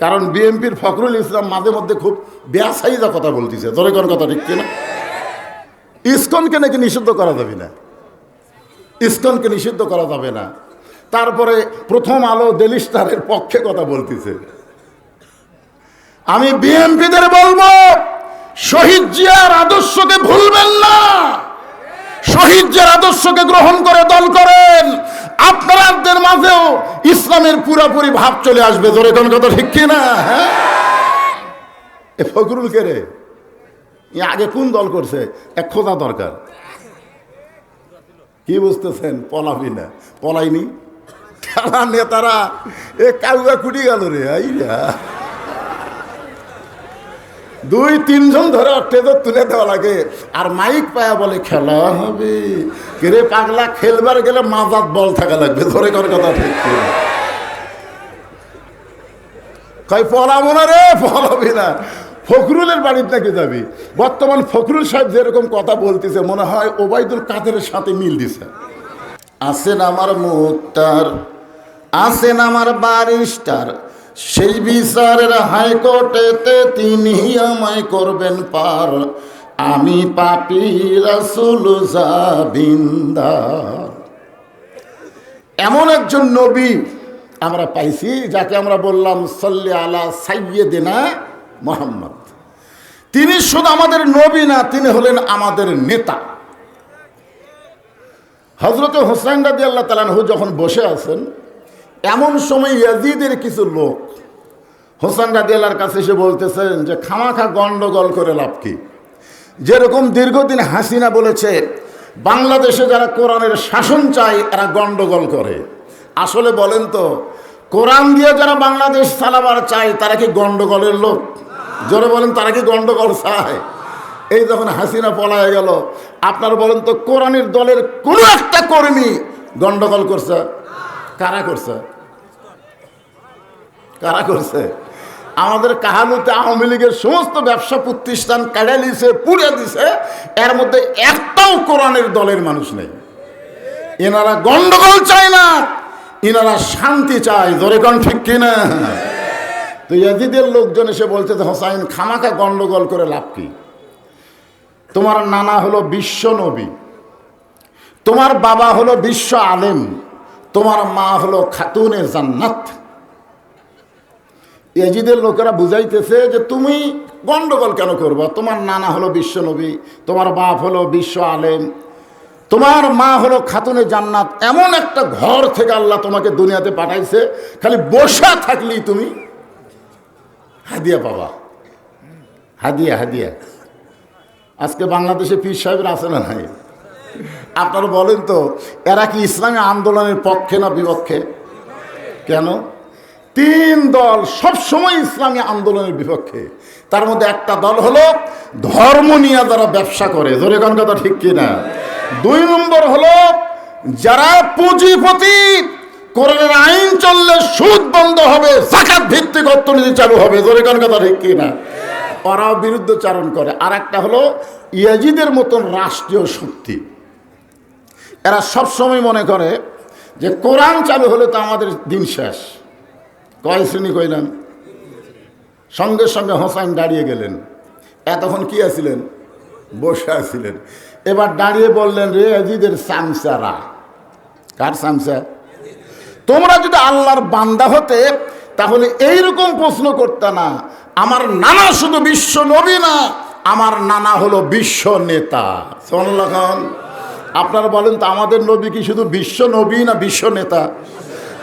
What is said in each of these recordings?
কারণ বিএনপির ফখরুল ইসলাম মাঝে মধ্যে খুব বেয়াসাইজা কথা বলতেছে। তোর কোন কথা ঠিক কিনা? ইসকনকে নাকি নিষিদ্ধ করা যাবে না? ইস্কনকে নিষিদ্ধ করা যাবে না। তারপরে প্রথম আলো ডেলি স্টারের পক্ষে কথা বলতেছে। আমি বিএনপিদের বলব, শহীদ জিয়ার আদর্শকে ভুলবেন না। শহীদ জিয়ার আদর্শকে গ্রহণ করে দল করেন। আপনাদের মাঝেও ইসলামের পুরাপুরি ভাব চলে আসবে। জোরে কোন কথা ঠিক কি না হ্যাঁ? এ ফখরুল কে রে? আগে কোন দল করছে? এক খোঁজা দরকার। কি বুঝতেছেন? পলাবি না। পলাইনি? তারা নেতারা, এ কাউয়া কুটি গেল রে আইরা দুই, তিনজন ধরে টেজর তুলে দেওয়া লাগে। আর মাইক পায়া বলে খেলা হবে। কেরে পাগলা, খেলবার গেলে মাজাত বল থাকা লাগবে। ধরে কর কথা ঠিক কি? কই পলাবো না রে? পলাবি না। ফখরুলের বাড়িতে নাকি যাবি? বর্তমান ফখরুল সাহেব যেরকম কথা বলতেছে, মনে হয় ওবায়দুল কাদের সাথে মিল দিছে। আছেন আমার মুক্তার আছেন আমার বারিস্টার সেই বিচারের হাইকোর্টেতে তিনি আমায় করবেন পার। আমি পাপি রাসুল এমন একজন নবী আমরা পাইছি, যাকে আমরা বললাম, সল্লি আলা সাইয়েদেনা মোহাম্মদ। তিনি শুধু আমাদের নবী না, তিনি হলেন আমাদের নেতা। হজরত হোসেন রাজি আল্লাহ তালানহু যখন বসে আছেন, এমন সময় ইয়াজিদের কিছু লোক হোসেন আল্লাহর কাছে এসে বলতেছেন যে, খামাখা গন্ডগোল করে লাভ কি? যেরকম দীর্ঘদিন হাসিনা বলেছে, বাংলাদেশে যারা কোরআনের শাসন চায়, এরা গন্ডগোল করে। আসলে বলেন তো, কোরআন দিয়ে যারা বাংলাদেশ চালাবার চায়, তারা কি গন্ডগোলের লোক? জোরে বলেন, তারা কি গন্ডগোল চায়? এই যখন হাসিনা পলায় গেল, আপনার বলেন তো, কোরআনের দলের কোনো একটা কর্মী গন্ডগোল করছে? কারা করছে? কারা করছে? আমাদের কাহানুতে আওয়ামী লীগের সমস্ত ব্যবসা প্রতিষ্ঠান কেড়ে দিছে পুড়ে দিছে, এর মধ্যে একটাও কোরআনের দলের মানুষ নেই। এনারা গন্ডগোল চায় না, এনারা শান্তি চায়। জোরে কন ঠিক কিনা? তো ইয়াজিদের লোকজন এসে বলছে যে, হোসাইন, খামাখা গন্ডগোল করে লাভ কি? তোমার নানা হলো বিশ্ব নবী, তোমার বাবা হলো বিশ্ব আলেম, তোমার মা হলো খাতুনে জান্নাত এজিদের লোকেরা বুঝাইতেছে যে তুমি গন্ডগোল কেন করবা? তোমার নানা হলো বিশ্ব নবী, তোমার বাপ হলো বিশ্ব আলেম, তোমার মা হলো খাতুনে জান্নাত, এমন একটা ঘর থেকে আল্লাহ তোমাকে দুনিয়াতে পাঠাইছে, খালি বসা থাকলেই তুমি হাদিয়া পাবা। হাদিয়া হাদিয়া। আজকে বাংলাদেশে পীর সাহেবের আছে না নাই? আপনারা বলেন তো, এরা কি ইসলামী আন্দোলনের পক্ষে না বিপক্ষে? কেন? তিন দল সব সময় ইসলামী আন্দোলনের বিপক্ষে। তার মধ্যে একটা দল হলো ধর্ম নিয়ে যারা ব্যবসা করে। জোরে কোন কথা ঠিক কিনা দুই নম্বর হলো যারা পুঁজিপতি, কোরআনের আইন চললে সুদ বন্ধ হবে জাকাত ভিত্তিক অর্থনীতি চালু হবে। জোরে কোন কথা ঠিক কিনা ওরাও বিরুদ্ধচারণ করে। আর একটা হলো ইয়াজিদের মতন রাষ্ট্রীয় শক্তি। এরা সব সময় মনে করে যে কোরআন চালু হলে তো আমাদের দিন শেষ। কয় শ্রেণি কইলেন সঙ্গে সঙ্গে হোসাইন দাঁড়িয়ে গেলেন। এতক্ষণ কি আছিলেন? বসে আছিলেন। এবার দাঁড়িয়ে বললেন, রে আজিদের সামসারা। কার সামসা? তোমরা যদি আল্লাহর বান্দা হতে, তাহলে এইরকম প্রশ্ন করতে না। আমার নানা শুধু বিশ্ব নবী না, আমার নানা হলো বিশ্ব নেতা। সোনাল্লাহ আপনারা বলেন, তো আমাদের নবী কি শুধু বিশ্ব নবী না বিশ্ব নেতা?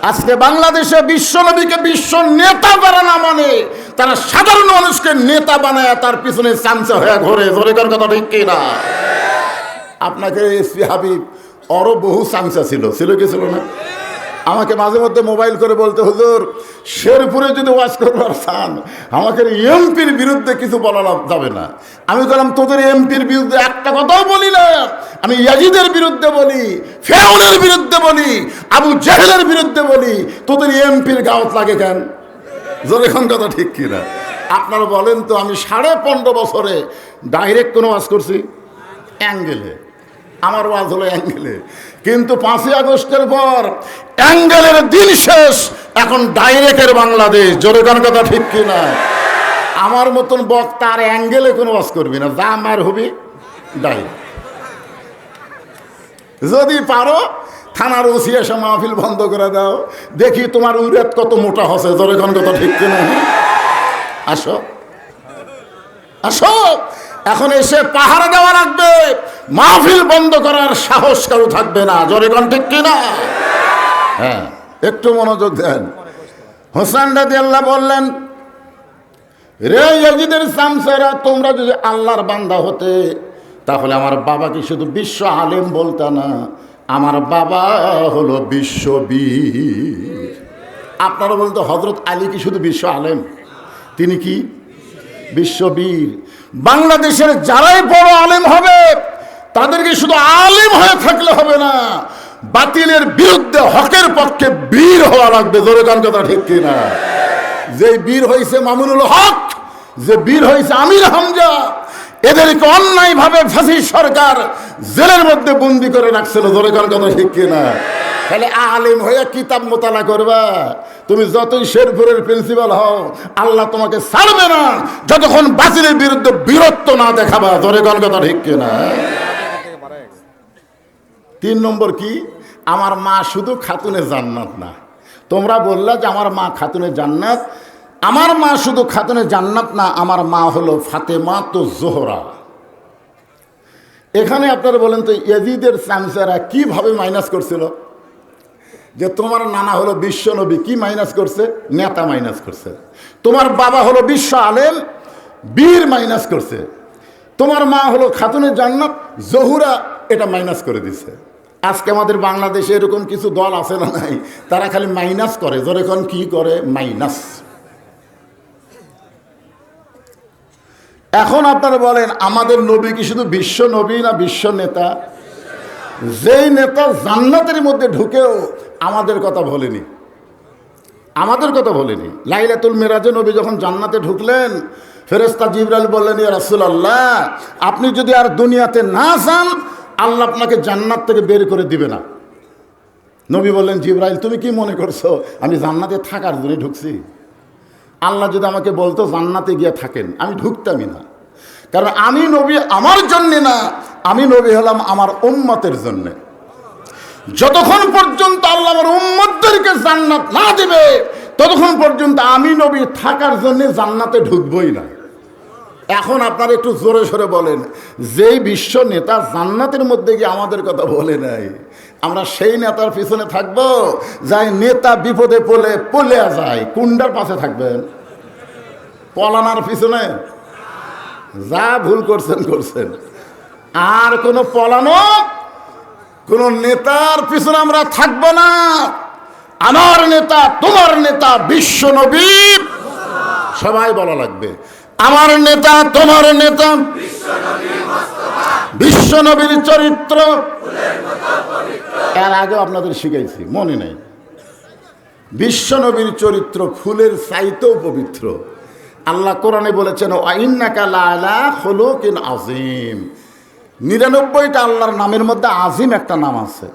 আজকে বাংলাদেশে বিশ্ব নবীকে বিশ্ব নেতা যারা না মানে তারা সাধারণ মানুষকে নেতা বানায় তার পিছনে চামচা হয়ে ঘোরে। ধরে কর কথা ঠিক কিনা? আপনাকে এসপি হাবিব অরও বহু চামচা ছিল। ছিল কি ছিল না? আমাকে মাঝে মধ্যে মোবাইল করে বলতে, হুজুর, শেরপুরে যদি ওয়াজ করবার চান, আমাকে এমপির বিরুদ্ধে কিছু বলা যাবে না। আমি বললাম, তোদের এমপির বিরুদ্ধে একটা কথাও বলি না। আমি ইয়াজিদের বিরুদ্ধে বলি, ফেরাউনের বিরুদ্ধে বলি, আবু জাহেলের বিরুদ্ধে বলি, তোদের এমপির গাওত লাগে কেন? জোরেখন কথা ঠিক কিনা? আপনারা বলেন তো, আমি সাড়ে পনেরো বছরে ডাইরেক্ট কোনো ওয়াজ করছি? অ্যাঙ্গেলে। আমার ওয়াজ হলো অ্যাঙ্গেলে। কিন্তু পাঁচই আগস্টের পর অ্যাঙ্গেলের দিন শেষ, এখন ডাইরেক্টের বাংলাদেশ। জোরে কোন কথা ঠিক কিনা আমার মতন বক্তা আর অ্যাঙ্গেলে কোনো ওয়াজ করবি না। যা আমার হবি ডাইরেক্ট যদি পারো, থানার ওসি এসে মাহফিল বন্ধ করে দাও। দেখি তোমার উরেত কত মোটা হসে, জোরে কোন কথা ঠিক কিনা আসো। আসো। এখন এসে পাহাড় দেওয়া লাগবে মাহফিল বন্ধ করার সাহস কারও থাকবে না। জোরে ঠিক কিনা? হ্যাঁ একটু মনোযোগ দেন। হোসেন রাজি আল্লাহ বললেন, রে ইয়াজিদের সামসারা, তোমরা যদি আল্লাহর বান্দা হতে, তাহলে আমার বাবাকে শুধু বিশ্ব আলেম বলতা না, আমার বাবা হলো বিশ্ববীর আপনারা বলতে হজরত আলী কি শুধু বিশ্ব আলেম? তিনি কি বিশ্ববীর। বাংলাদেশের যারাই বড় আলেম হবে, তাদেরকে শুধু আলেম হয়ে থাকলে হবে না, বাতিলের বিরুদ্ধে হকের পক্ষে বীর হওয়া লাগবে। জোরে কান কথা ঠিক কিনা? যে বীর হয়েছে মামুনুল হক, যে বীর হয়েছে আমির হামজা, এদেরকে অন্যায় ভাবে ফাঁসি সরকার জেলের মধ্যে বন্দি করে রাখছিল। জোরে কান কথা ঠিক কিনা? তাহলে আলিম হয়ে কিতাব মোতালা করবা। তুমি যতই শেরপুরের প্রিন্সিপাল হও, আল্লাহ তোমাকে ছাড়বে না। যতক্ষণ বাতিলের বিরুদ্ধে বীরত্ব না দেখাবা জোরে কান কথা ঠিক তিন নম্বর কি? আমার মা শুধু খাতুনে জান্নাত না। তোমরা বললা যে আমার মা খাতুনে জান্নাত। আমার মা শুধু খাতুনে জান্নাত না, আমার মা হলো ফাতেমা তো জোহরা। এখানে আপনারা বলেন তো এজিদের চামচারা কীভাবে মাইনাস করছিল? যে তোমার নানা হলো বিশ্ব নবী, কি মাইনাস করছে? নেতা মাইনাস করছে। তোমার বাবা হলো বিশ্ব আলেম, বীর মাইনাস করছে। তোমার মা হলো খাতুনের জান্নাত, জহুরা এটা মাইনাস করে দিছে। আজকে আমাদের বাংলাদেশে এরকম কিছু দল আছে না নাই? তারা খালি মাইনাস করে। যখন কি করে? মাইনাস এখন আপনারা বলেন, আমাদের নবী কি শুধু বিশ্ব নবী না বিশ্ব নেতা? যেই নেতা জান্নাতের মধ্যে ঢুকেও আমাদের কথা বলেনি। আমাদের কথা বলেনি। লাইলাতুল মেরাজে নবী যখন জান্নাতে ঢুকলেন ফেরেস্তা জিবরাল বললেন, ইয়া রাসূলুল্লাহ, আপনি যদি আর দুনিয়াতে না যান, আল্লাহ আপনাকে জান্নাত থেকে বের করে দিবে না। নবী বললেন, জিব্রাইল, তুমি কি মনে করছ? আমি জান্নাতে থাকার জন্য ঢুকছি। আল্লাহ যদি আমাকে বলতো জান্নাতে গিয়ে থাকেন, আমি ঢুকতামই না। কারণ আমি নবী আমার জন্যে না আমি নবী হলাম আমার উম্মতের জন্যে। যতক্ষণ পর্যন্ত আল্লাহ আমার উম্মতদেরকে জান্নাত না দিবে, ততক্ষণ পর্যন্ত আমি নবী থাকার জন্য জান্নাতে ঢুকবই না। এখন আপনারা একটু জোরে সরে বলেন, যেই বিশ্ব নেতা জান্নাতের মধ্যে গিয়ে আমাদের কথা বলে নাই, আমরা সেই নেতার পিছনে থাকব, যাই নেতা বিপদে পড়লে পলে যায় কুন্ডার পাশে থাকবেন। পলানার পিছনে? যা ভুল করছেন করছেন। আর কোনো পলানো, কোন নেতার পিছনে আমরা থাকব না। আমার নেতা, তোমার নেতা বিশ্ব নবী। সবাই বলা লাগবে, আমার নেতা, তোমার নেতা। বিশ্ব নবীর চরিত্র। এর আগে আপনাদের শিখাইছি, মনে নেই। বিশ্ব নবীর চরিত্র ফুলের চাইতেও পবিত্র। আল্লাহ কোরআনে বলেছেন আইন্নাকা লালা হলো কিন আজিম নিরানব্বইটা আল্লাহর নামের মধ্যে আজিম একটা নাম আছে।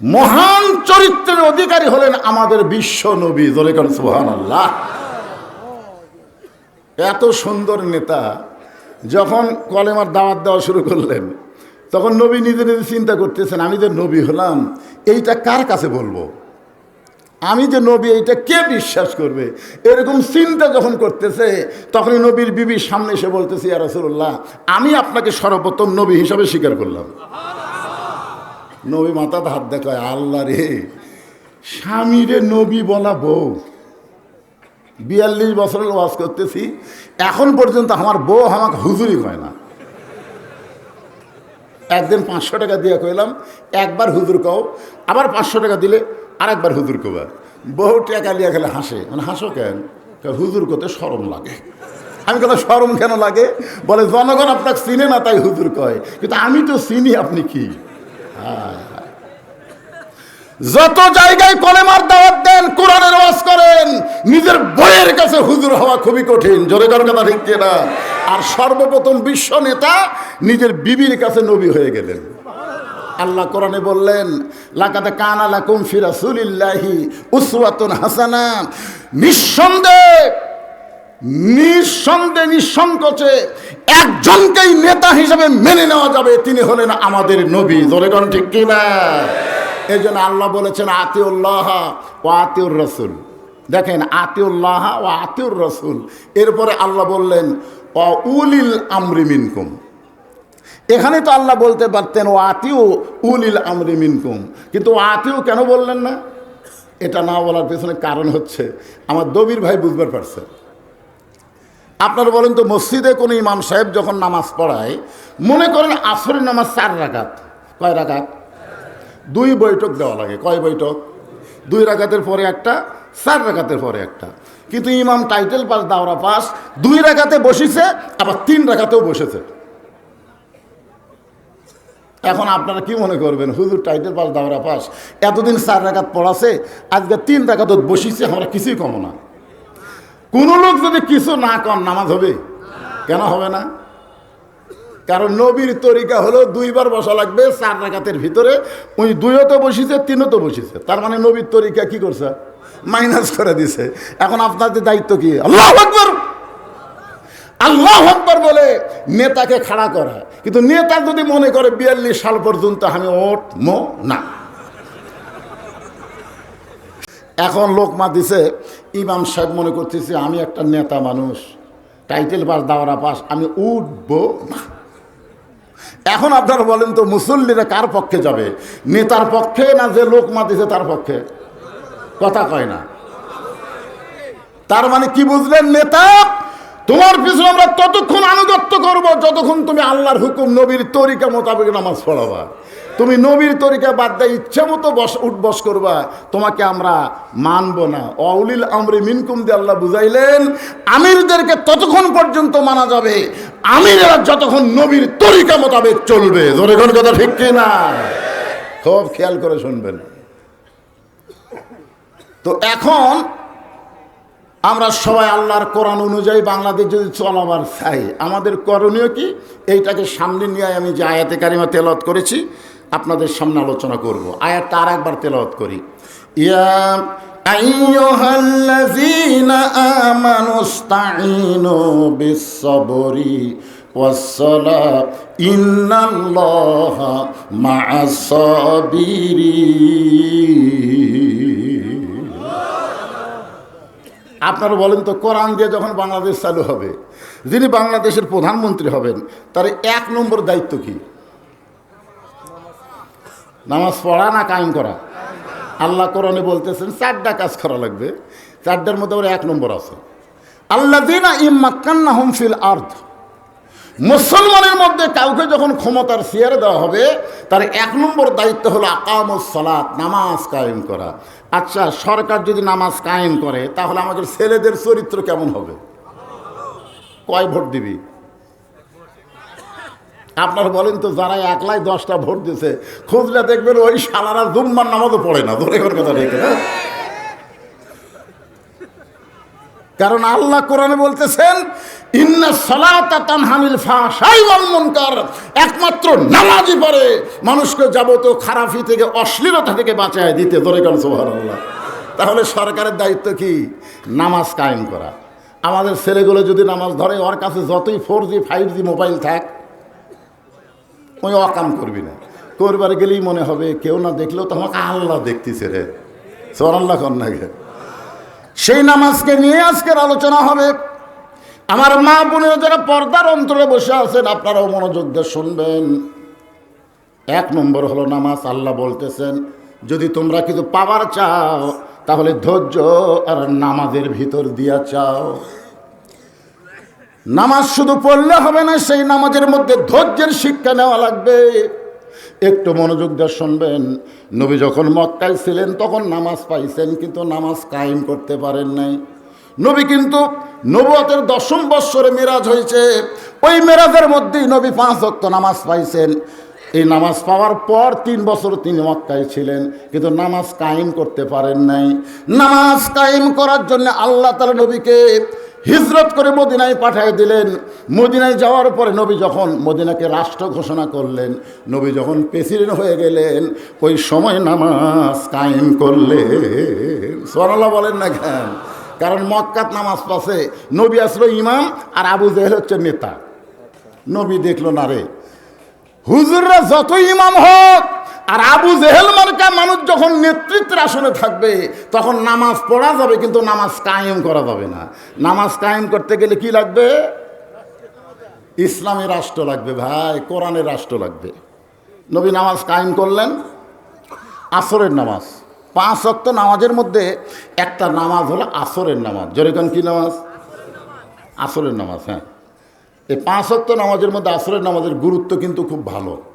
মহান চরিত্রের অধিকারী হলেন আমাদের বিশ্ব নবী জলে সুহান আল্লাহ এত সুন্দর নেতা, যখন কলেমার দাওয়াত দেওয়া শুরু করলেন, তখন নবী নিজে নিজে চিন্তা করতেছেন, আমি যে নবী হলাম, এইটা কার কাছে বলব? আমি যে নবী, এইটা কে বিশ্বাস করবে? এরকম চিন্তা যখন করতেছে, তখনই নবীর বিবির সামনে এসে বলতেছে, ইয়া রাসূলুল্লাহ, আমি আপনাকে সর্বপ্রথম নবী হিসাবে স্বীকার করলাম। নবী মাথাতে হাত দেখায়, আল্লাহ রে, স্বামীরে নবী বলা বউ। বিয়াল্লিশ বছরের ওয়াজ করতেছি, এখন পর্যন্ত আমার বউ আমাকে হুজুরি কয় না। একদিন পাঁচশো টাকা দিয়ে কইলাম, একবার হুজুর কও, আবার পাঁচশো টাকা দিলে আরেকবার হুজুর কবা বহু টাকা লিয়া গেলে হাসে। মানে হাসো কেন? হুজুর করতে সরম লাগে। আমি কেন সরম কেন লাগে? বলে, জনগণ আপনাকে চিনে না তাই হুজুর কয়। কিন্তু আমি তো চিনি, আপনি কি? যত জায়গায় কলেমার দাওয়াত দেন, কোরআনের ওয়াজ করেন, নিজের বইয়ের কাছে হুজুর হওয়া খুবই কঠিন। জোরে কর কথা ঠিক না আর সর্বপ্রথম বিশ্ব নেতা নিজের বিবির কাছে নবী হয়ে গেলেন। আল্লাহ কোরআনে বললেন লাকাতে কানা লাকুম ফি রাসূলিল্লাহি উসওয়াতুন হাসানা। নিঃসন্দেহে নিঃসন্দেহে, নিঃসংকোচে একজনকেই নেতা হিসেবে মেনে নেওয়া যাবে, তিনি হলেন আমাদের নবী। জোরেগণ ঠিক কিনা? এই জন্য আল্লাহ বলেছেন, আতিউল্লাহ ও আতিউর রসুল। দেখেন, আতিউল্লাহ ও আতিউর রসুল। এরপরে আল্লাহ বললেন অ উলিল আমরি মিনকুম। এখানে তো আল্লাহ বলতে পারতেন ও আতিও উলিল আমরি মিনকুম। কিন্তু ও আতিও কেন বললেন না? এটা না বলার পেছনে কারণ হচ্ছে, আমার দবির ভাই বুঝবার পারছে। আপনারা বলেন তো, মসজিদে কোনো ইমাম সাহেব যখন নামাজ পড়ায়, মনে করেন আসরের নামাজ চার রাকাত। কয় রাকাত? দুই বৈঠক দেওয়া লাগে। কয় বৈঠক? দুই রাকাতের পরে একটা, চার রাকাতের পরে একটা। কিন্তু ইমাম টাইটেল পাস, দাওরা পাস, দুই রাকাতে বসেছে, আবার তিন রাকাতেও বসেছে। এখন আপনারা কি মনে করবেন? হুজুর টাইটেল পাস, দাওরা পাস। এতদিন চার রাকাত পড়াছে, আজকে তিন রাকাত বসিছে, আমরা কিছুই কমো না। কোনো লোক যদি কিছু না কর নামাজ হবে? কেন হবে না? কারণ নবীর তরিকা হলো দুইবার বসা লাগবে চার রাকাতের ভিতরে। ওই দুইও তো বসিছে, তিনও তো বসিছে। তার মানে নবীর তরিকা কি করছে? মাইনাস করে দিছে। এখন আপনাদের দায়িত্ব কি? আল্লাহ আল্লাহ বলে, নেতাকে খাড়া করা। কিন্তু নেতা যদি মনে করে বিয়াল্লিশ সাল পর্যন্ত আমি ওট না। এখন লোকমা দিছে ইমাম সাহেব মনে করতেছে, আমি একটা নেতা মানুষ, টাইটেল পাস দাওয়ারা পাস আমি উঠবো না। এখন আপনারা বলেন তো, মুসল্লিরা কার পক্ষে যাবে? নেতার পক্ষে না যে লোকমা দিছে তার পক্ষে? কথা কয় না। তার মানে কি বুঝলেন নেতা? তোমার পিছনে আমরা ততক্ষণ আনুগত্য করব যতক্ষণ তুমি আল্লাহর হুকুম, নবীর তরিকা মোতাবেক নামাজ পড়াবা। তুমি নবীর তরিকা বাদ দিয়ে ইচ্ছা মতো বস উঠবস করবা। তোমাকে আমরা মানব না। অউলিল আমরে মিনকুম দিয়ে আল্লাহ বুঝাইলেন, আমিরদেরকে ততক্ষণ পর্যন্ত মানা যাবে। আমিরেরা যতক্ষণ নবীর তরিকা মোতাবেক চলবে। ধরে কোন কথা ঠিক না খুব খেয়াল করে শুনবেন। তো এখন আমরা সবাই আল্লাহর কোরআন অনুযায়ী বাংলাদেশ যদি চলাবার চাই, আমাদের করণীয় কি? এইটাকে সামনে নিয়ে আমি যে আয়াতে কারিমা তেলত করেছি, আপনাদের সামনে আলোচনা করব। আয়াতটা আর একবার তেলত করি। ইয়া ইন্নাল্লাহা মা'আস-সাবিরিন। আপনারা বলেন তো, কোরআন দিয়ে যখন বাংলাদেশ চালু হবে, যিনি বাংলাদেশের প্রধানমন্ত্রী হবেন, তার এক নম্বর দায়িত্ব কি? নামাজ পড়া না কায়েম করা? আল্লাহ কোরআনে বলতেছেন, চারটা কাজ করা লাগবে। চারটার মধ্যে আমার এক নম্বর আছে। আল্লাহ দিনা ইম্মাক্কান্না হুমফিল আর্থ মুসলমানের মধ্যে কাউকে যখন ক্ষমতার চেয়ারে দেওয়া হবে, তার এক নম্বর দায়িত্ব হলো আকামুস সালাত, নামাজ কায়েম করা। আচ্ছা সরকার যদি নামাজ কায়েম করে, তাহলে আমাদের ছেলেদের চরিত্র কেমন হবে? কয় ভোট দিবি? আপনারা বলেন তো, যারা একলাই দশটা ভোট দিছে খুঁজলে দেখবেন ওই সালারা জুম্মার নামাজও পড়ে না ধরে কথা রেখে কারণ আল্লাহ কোরআনে বলতেছেন, ইন্না সালাতা তানহানিল ফাহশাই ওয়াল মুনকার। একমাত্র নামাজই পারে মানুষকে যাবতীয় খারাপি থেকে, অশ্লীলতা থেকে বাঁচায় দিতে। ধরে কেন সুবহানাল্লাহ। তাহলে সরকারের দায়িত্ব কি? নামাজ কায়েম করা। আমাদের ছেলেগুলো যদি নামাজ ধরে, ওর কাছে যতই four G five G mobile থাক, ওই অকাম করবি না। করবার গেলেই মনে হবে, কেউ না দেখলেও তো আমাকে আল্লাহ দেখতেছে রে। সোর আল্লাহ কন্যাকে সেই নামাজকে নিয়ে আজকের আলোচনা হবে। আমার মা বোনেরা যারা পর্দার অন্তরে বসে আছেন, আপনারাও মনোযোগ দিয়ে শুনবেন। এক নম্বর হলো নামাজ, আল্লাহ বলতেছেন, যদি তোমরা কিছু পাওয়ার চাও, তাহলে ধৈর্য আর নামাজের ভিতর দিয়া চাও। নামাজ শুধু পড়লে হবে না, সেই নামাজের মধ্যে ধৈর্যের শিক্ষা নেওয়া লাগবে। একটু মনোযোগ দিয়ে শুনবেন। নবী যখন মক্কায় ছিলেন, তখন নামাজ পাইছেন, কিন্তু নামাজ কায়েম করতে পারেন নাই। নবী কিন্তু নবতের দশম বৎসরে মেরাজ হয়েছে। ওই মেরাজের মধ্যেই নবী পাঁচ ভক্ত নামাজ পাইছেন। এই নামাজ পাওয়ার পর তিন বছর তিনি মক্কায় ছিলেন, কিন্তু নামাজ কায়েম করতে পারেন নাই। নামাজ কায়েম করার জন্য আল্লাহ তালা নবীকে হিজরত করে মদিনায় পাঠিয়ে দিলেন। মদিনায় যাওয়ার পরে নবী যখন মদিনাকে রাষ্ট্র ঘোষণা করলেন, নবী যখন প্রেসিডেন্ট হয়ে গেলেন, ওই সময় নামাজ কায়েম করলেন। সরাল্লাহ বলেন না কেন? কারণ মক্কাত নামাজ পাশে নবী আসলো ইমাম আর আবু জেহেল হচ্ছে নেতা। নবী দেখল না রে। হুজুররা যত ইমাম হোক আর আবু জেহেল মার্কা মানুষ যখন নেতৃত্বের আসনে থাকবে, তখন নামাজ পড়া যাবে, কিন্তু নামাজ কায়েম করা যাবে না। নামাজ কায়েম করতে গেলে কি লাগবে? ইসলামী রাষ্ট্র লাগবে ভাই, কোরআনের রাষ্ট্র লাগবে। নবী নামাজ কায়েম করলেন, আসরের নামাজ। পাঁচ অক্ত নামাজের মধ্যে একটা নামাজ হলো আসরের নামাজ। যেরকম কি নামাজ? আসরের নামাজ হ্যাঁ। এই পাঁচ অক্ত নামাজের মধ্যে আসরের নামাজের গুরুত্ব কিন্তু খুব ভালো।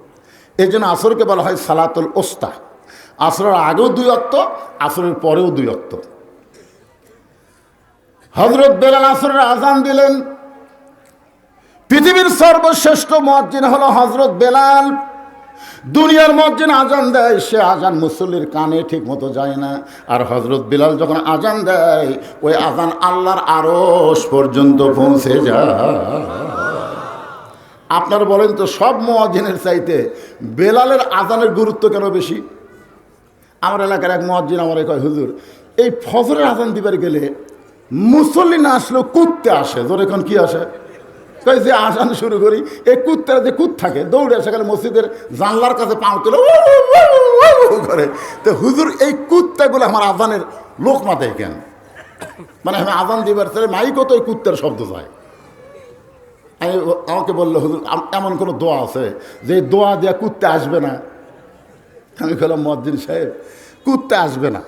এই জন্য আসরকে বলা হয় সালাতুল ওস্তা। আসরের আগেও দুই অক্ত, আসরের পরেও দুই অক্ত। হজরত বেলাল আসরের আজান দিলেন। পৃথিবীর সর্বশ্রেষ্ঠ মসজিদ হলো হজরত বেলাল। দুনিয়ার মসজিদ আজান দেয়, সে আজান মুসল্লির কানে ঠিক মতো যায় না। আর হজরত বিলাল যখন আজান দেয়, ওই আজান আল্লাহর আরস পর্যন্ত পৌঁছে যায়। আপনার বলেন তো, সব মহাজিনের চাইতে বেলালের আজানের গুরুত্ব কেন বেশি? আমার এলাকার এক মহাজিন আমার কয়, হুজুর, এই ফজরের আজান দিবার গেলে মুসল্লি না আসলেও কুত্তে আসে। তোর এখন কি আসে? কই যে আজান শুরু করি এই কুত্তারা যে কুত থাকে, দৌড়ে আসে গেলে মসজিদের জানলার কাছে পাও তুলে করে। তো হুজুর, এই কুত্তাগুলো আমার আজানের লোক দেয় কেন? মানে আমি আজান দিবার মাইকও তো ওই কুত্তার শব্দ যায় আমি আমাকে বলল, হুজুর এমন কোনো দোয়া আছে যে দোয়া দেওয়া কুত্তে আসবে না? আমি বললাম মদ্দিন সাহেব, কুত্তে আসবে না।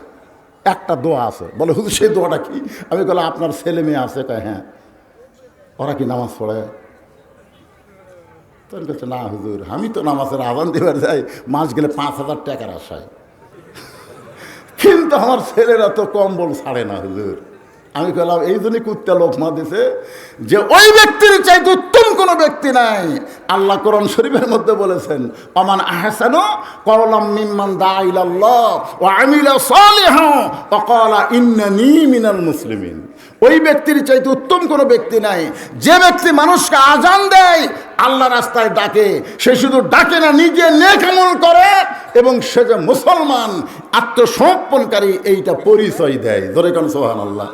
একটা দোয়া আছে। বলে, হুজুর, সেই দোয়াটা কি? আমি বললাম, আপনার ছেলে মেয়ে আছে। কয় হ্যাঁ। ওরা কি নামাজ পড়ে? তোর কাছে না হুজুর, আমি তো নামাজের আজান দেবার যাই, মাস গেলে পাঁচ হাজার টাকার আশায়। কিন্তু আমার ছেলেরা তো কম্বল ছাড়ে না, হুজুর। আমি বললাম এই জন্যই কুত্তা লোকমা দিছে যে ওই ব্যক্তির চাইতে উত্তম কোনো ব্যক্তি নাই। আল্লাহ কোরআন শরীফের মধ্যে বলেছেন, অমান আহসানু কওলাম মিম্মান ওয়া ইন্নানি মিনাল মুসলিমিন। ওই ব্যক্তির চাইতে উত্তম কোনো ব্যক্তি নাই। যে ব্যক্তি মানুষকে আজান দেয়, আল্লাহ রাস্তায় ডাকে। সে শুধু ডাকে না, নিজে নেক আমল করে এবং সে যে মুসলমান, আত্মসমর্পণকারী, এইটা পরিচয় দেয়। ধরে কেন সোহান আল্লাহ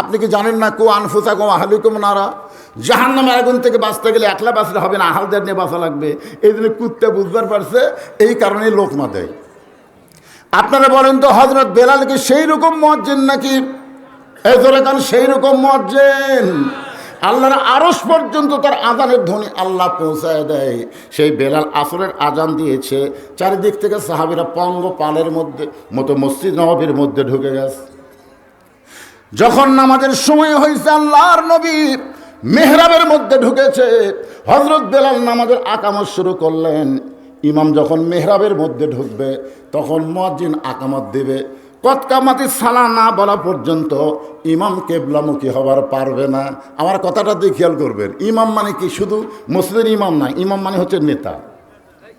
আপনি কি জানেন না কো আনফুসা কো আহালিকুম নারা? জাহান নামে আগুন থেকে বাঁচতে গেলে একলা বাঁচলে হবে না, আহালদের নিয়ে বাঁচা লাগবে। এই জন্য কুত্তে বুঝবার পারছে, এই কারণে লোকমা দেয় আপনারা বলেন তো হজরত বেলাল কি সেই রকম মজ্জেন নাকি এই সেই রকম মজ্জেন আল্লাহর আরস পর্যন্ত তার আজানের ধ্বনি আল্লাহ পৌঁছায় দেয়। সেই বেলাল আসরের আজান দিয়েছে, চারিদিক থেকে সাহাবিরা পঙ্গ পালের মধ্যে, মতো মসজিদ নবাবের মধ্যে ঢুকে গেছে। যখন নামাজের সময় হয়েছে আল্লাহর নবী মেহরাবের মধ্যে ঢুকেছে হজরত বেলাল নামাজের আকামত শুরু করলেন। ইমাম যখন মেহরাবের মধ্যে ঢুকবে, তখন মজ্জিন আকামত দেবে। কতকামাতি সালা না বলা পর্যন্ত ইমাম কেবলামুখী হবার পারবে না। আমার কথাটা দিয়ে খেয়াল করবেন। ইমাম মানে কি? শুধু মসজিদের ইমাম না, ইমাম মানে হচ্ছে নেতা।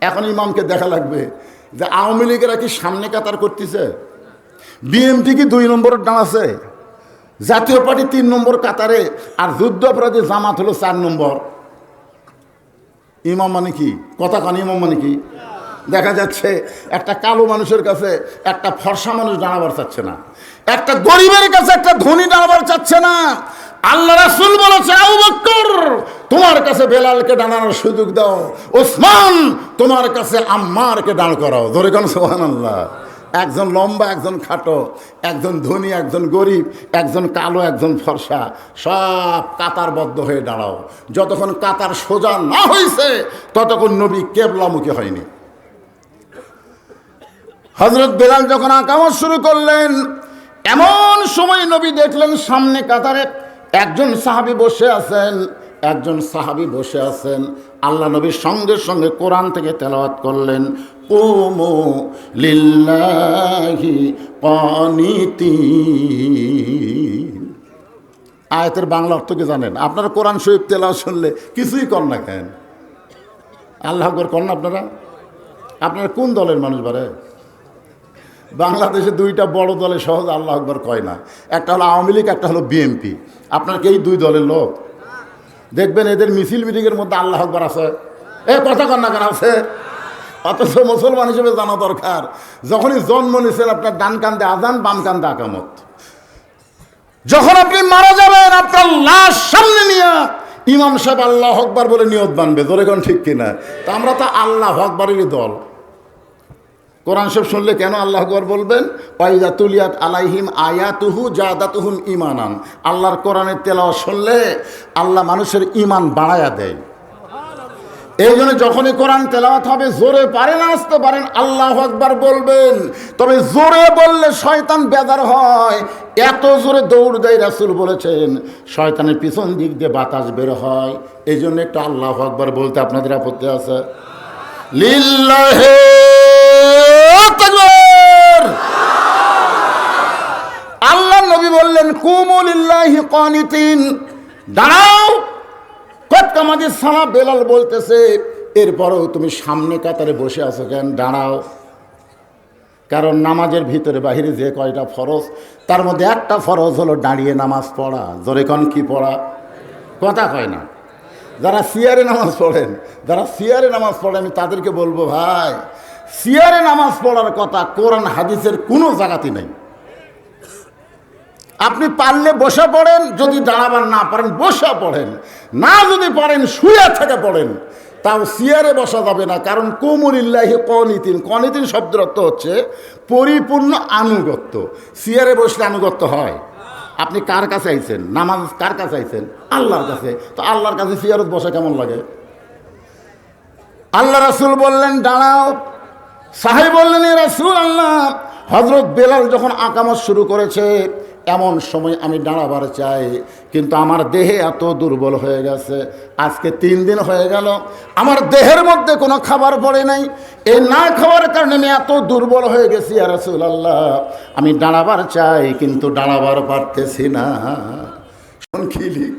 এখন ইমামকে দেখা লাগবে যে আওয়ামী লীগেরা কি সামনে কাতার করতেছে? বিএমটি কি দুই নম্বরের দাঁড়াছে জাতীয় পার্টি তিন নম্বর কাতারে আর যুদ্ধ অপরাধী জামাত হলো চার নম্বর। ইমাম মানে কি? কথা কান, ইমাম মানে কি? দেখা যাচ্ছে একটা কালো মানুষের কাছে একটা ফর্সা মানুষ দাঁড়াবার চাচ্ছে না। একটা গরিবের কাছে একটা ধনী দাঁড়াবার চাচ্ছে না। আল্লাহ রাসুল বলেছে তোমার কাছে বেলালকে দাঁড়ানোর সুযোগ দাও। ওসমান, তোমার কাছে আম্মারকে দাঁড় করাও। ধরে কেন সোহান আল্লাহ একজন লম্বা, একজন খাটো, একজন ধনী, একজন গরিব, একজন কালো, একজন ফর্সা, সব কাতারবদ্ধ হয়ে দাঁড়াও। যতক্ষণ কাতার সোজা না হয়েছে ততক্ষণ নবী কেবলামুখী হয়নি। হজরত বেলাল যখন আকামত শুরু করলেন, এমন সময় নবী দেখলেন সামনে কাতারে একজন সাহাবি বসে আছেন। একজন সাহাবি বসে আছেন। আল্লাহ নবীর সঙ্গে সঙ্গে কোরআন থেকে তেলাওয়াত করলেন। কুমু লিল্লাহি কানিতিন আয়াতের বাংলা অর্থ কি জানেন? আপনারা কোরআন শরীফ তেলাও শুনলে কিছুই কর না কেন? আল্লাহ আকবর কর না আপনারা? আপনারা কোন দলের মানুষ বারে? বাংলাদেশে দুইটা বড় দলে সহজ আল্লাহ আকবর কয় না। একটা হলো আওয়ামী লীগ, একটা হলো বিএনপি। আপনার কি এই দুই দলের লোক? দেখবেন এদের মিছিল মিটিংয়ের মধ্যে আল্লাহ আকবর আছে। এ, কথা কন্যা কেন আছে? অথচ মুসলমান হিসেবে জানা দরকার, যখনই জন্ম নিয়েছেন আপনার ডান কান্দে আজান, বাম কান্দে আকামত। যখন আপনি মারা যাবেন, আপনার লাশ সামনে নিয়ে ইমাম সাহেব আল্লাহ হকবার বলে নিয়ত বানবে। ধরে ঠিক কিনা? তা আমরা তো আল্লাহ হকবারেরই দল। কোরআন সব শুনলে কেন আল্লাহ আকবর বলবেন? পাইজা তুলিয়াত আলাইহিম আয়াতুহু জাদাতুহুম ইমানান আল্লাহর কোরআনের তেলাওয়া শুনলে আল্লাহ মানুষের ইমান বাড়ায়া দেয়। এই জন্য যখনই কোরআন তেলাওয়াত হবে, জোরে পারেন, আসতে পারেন, আল্লাহ আকবার বলবেন। তবে জোরে বললে শয়তান বেদার হয়। এত জোরে দৌড় দেয় রাসুল বলেছেন, শয়তানের পিছন দিক দিয়ে বাতাস বের হয়। এই জন্য একটু আল্লাহ আকবার বলতে আপনাদের আপত্তি আছে? লিল্লাহে তাকবীর আল্লাহ নবী বললেন কুমুলিল্লাহি কানিতিন। দাঁড়াও। কতকামাজি সানা বেলাল বলতেছে, এরপরেও তুমি সামনে কাতারে বসে আছো কেন? দাঁড়াও। কারণ নামাজের ভিতরে বাহিরে যে কয়টা ফরজ, তার মধ্যে একটা ফরজ হলো দাঁড়িয়ে নামাজ পড়া। জোরে কন কি পড়া? কথা কয় না। যারা সিয়ারে নামাজ পড়েন, যারা সিয়ারে নামাজ পড়ে আমি তাদেরকে বলব, ভাই, সিয়ারে নামাজ পড়ার কথা কোরআন, হাদিসের কোনো জায়গাতে নেই। আপনি পারলে বসে পড়েন, যদি দাঁড়াবার না পারেন, বসে পড়েন। না যদি পারেন, শুয়ে থেকে পড়েন। তাও সিয়ারে বসা যাবে না, কারণ কোমরিল্লাহি কনিতিন। কনিতিন শব্দের অর্থ হচ্ছে পরিপূর্ণ আনুগত্য। সিয়ারে বসলে আনুগত্য হয়। আপনি কার কাছে আইছেন? নামাজ কার কাছে আইছেন? আল্লাহর কাছে। তো আল্লাহর কাছে সিয়ারত বসা কেমন লাগে? আল্লাহ রাসুল বললেন, দাঁড়াও। সাহেব বললেন, এ রাসুল আল্লাহ। হজরত বেলাল যখন আকামত শুরু করেছে এমন সময় আমি দাঁড়াবার চাই, কিন্তু আমার দেহে এত দুর্বল হয়ে গেছে। আজকে তিন দিন হয়ে গেল, আমার দেহের মধ্যে কোনো খাবার পড়ে নাই। এই না খাওয়ার কারণে আমি এত দুর্বল হয়ে গেছি আর আল্লাহ আমি দাঁড়াবার চাই, কিন্তু দাঁড়াবার পারতেছি না। কি লিখ?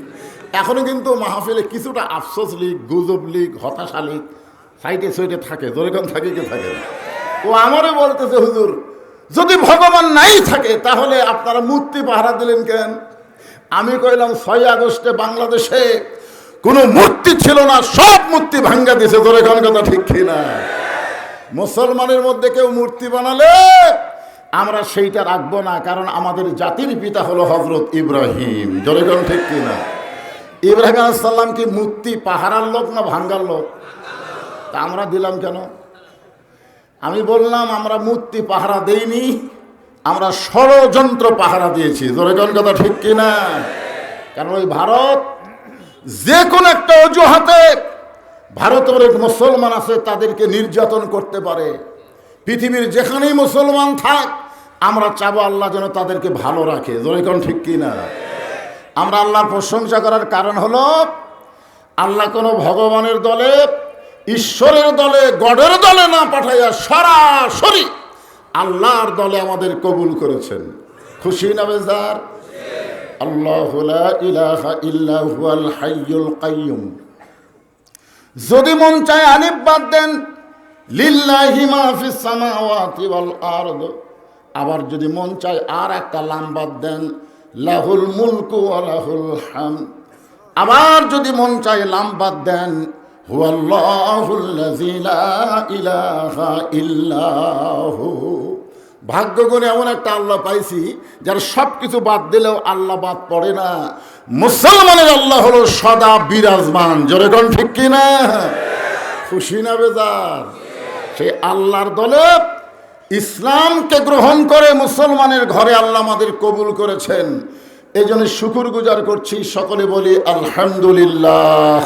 এখনও কিন্তু মাহফিলে কিছুটা আফসোস লিগ গুজব লিগ হতাশা লিগ সাইডে সাইডে থাকে, যেরকম থাকে কি থাকে ও আমারও বলতেছে, হুজুর যদি ভগবান নাই থাকে, তাহলে আপনারা মূর্তি পাহারা দিলেন কেন? আমি কইলাম, ছয় আগস্টে বাংলাদেশে কোনো মূর্তি ছিল না, সব মূর্তি ভাঙ্গা দিছে তোর এখন কথা ঠিক কিনা? মুসলমানের মধ্যে কেউ মূর্তি বানালে আমরা সেইটা রাখব না, কারণ আমাদের জাতির পিতা হলো হজরত ইব্রাহিম। জনগণ ঠিক কিনা? ইব্রাহিম আলাইসাল্লাম কি মূর্তি পাহারার লোক না ভাঙ্গার লোক? তা আমরা দিলাম কেন? আমি বললাম, আমরা মূর্তি পাহারা দেইনি, আমরা ষড়যন্ত্র পাহারা দিয়েছি। জোরেজন কথা ঠিক কিনা? কারণ ওই ভারত যে কোনো একটা অজুহাতে ভারতের অনেক মুসলমান আছে, তাদেরকে নির্যাতন করতে পারে। পৃথিবীর যেখানেই মুসলমান থাক, আমরা চাবো আল্লাহ যেন তাদেরকে ভালো রাখে। জোরেকন ঠিক কিনা? আমরা আল্লাহর প্রশংসা করার কারণ হলো, আল্লাহ কোনো ভগবানের দলে ঈশ্বরের দলে, গডের দলে না পাঠাইয়া সরাসরি আল্লাহর দলে আমাদের কবুল করেছেন। খুশি না বেজার? যদি মন চায় আলিফ বাদ দেন আবার যদি মন চায় আর একটা লাম বাদ দেন, লাহুল মুলকু হাম। আবার যদি মন চায় লাম বাদ দেন হুয়াল্লাহুল্লাযী লা ইলাহা ইল্লাহু। ভাগ্য গুণে এমন একটা আল্লাহ পাইছি, যার সব কিছু বাদ দিলেও আল্লাহ বাদ পড়ে না। মুসলমানের আল্লাহ হলো সদা বিরাজমান। জোরে কোন ঠিক কিনা? খুশি না বেজার? সেই আল্লাহর দলে ইসলামকে গ্রহণ করে মুসলমানের ঘরে আল্লাহ আমাদের কবুল করেছেন। এই জন্য শুকুর গুজার করছি, সকলে বলি আলহামদুলিল্লাহ।